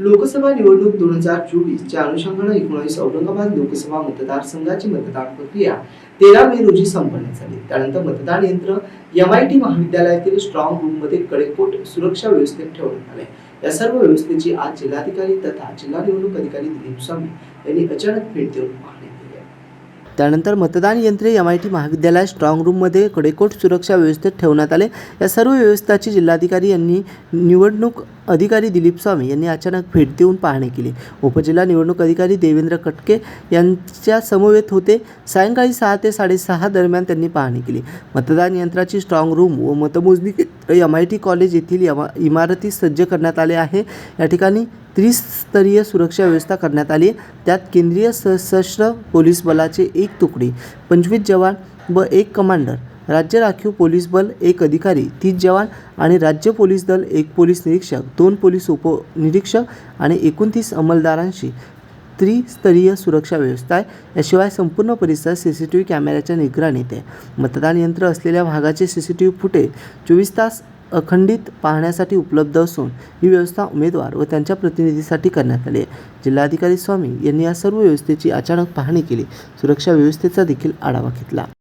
लोकसभा निवडणूक दोन हजार चोवीसच्या अनुषंगाने एकोणीस औरंगाबाद लोकसभा मतदारसंघाची मतदान प्रक्रिया तेरा मे रोजी संपन्न झाली. त्यानंतर मतदान यंत्र एमआयटी महाविद्यालयातील स्ट्रॉंग रूममध्ये कडेकोट सुरक्षा व्यवस्थेत ठेवण्यात आले. या सर्व व्यवस्थेची आज जिल्हाधिकारी तथा जिल्हा निवडणूक अधिकारी दिलीप स्वामी यांनी अचानक भेट देऊन पाहणी त्यानंतर मतदान यंत्रे एम आय टी महाविद्यालय स्ट्रॉंग रूममध्ये कडेकोट सुरक्षा व्यवस्थेत ठेवण्यात आले. या सर्व व्यवस्थाची जिल्हाधिकारी यांनी निवडणूक अधिकारी दिलीप स्वामी यांनी अचानक भेट देऊन पाहणी केली. उपजिल्हा निवडणूक अधिकारी देवेंद्र कटके यांच्या समवेत होते. सायंकाळी सहा ते साडेसहा दरम्यान त्यांनी पाहणी केली. मतदान यंत्राची स्ट्रॉंग रूम व मतमोजणी एम आय टी कॉलेज येथील यमा- इमारती सज्ज करण्यात आले आहे. या ठिकाणी त्रिस्तरीय सुरक्षा व्यवस्था करण्यात आली त्यात केंद्रीय सशस्त्र पोलीस बलाचे एक तुकडी पंचवीस जवान व एक कमांडर राज्य राखीव पोलीस बल एक अधिकारी तीस जवान आणि राज्य पोलीस दल एक पोलीस निरीक्षक दोन पोलीस उपनिरीक्षक आणि एकोणतीस अंमलदारांशी त्रिस्तरीय सुरक्षा व्यवस्था आहे. याशिवाय संपूर्ण परिसर सी सी टी व्ही कॅमेऱ्याच्या निगराणीत आहे. मतदान यंत्र असलेल्या भागाचे C C T V footage चोवीस तास अखंडित पाहण्यासाठी उपलब्ध असून ही व्यवस्था उमेदवार व त्यांच्या प्रतिनिधीसाठी करण्यात आली आहे. जिल्हाधिकारी स्वामी यांनी या सर्व व्यवस्थेची अचानक पाहणी केली. सुरक्षा व्यवस्थेचा देखील आढावा घेतला.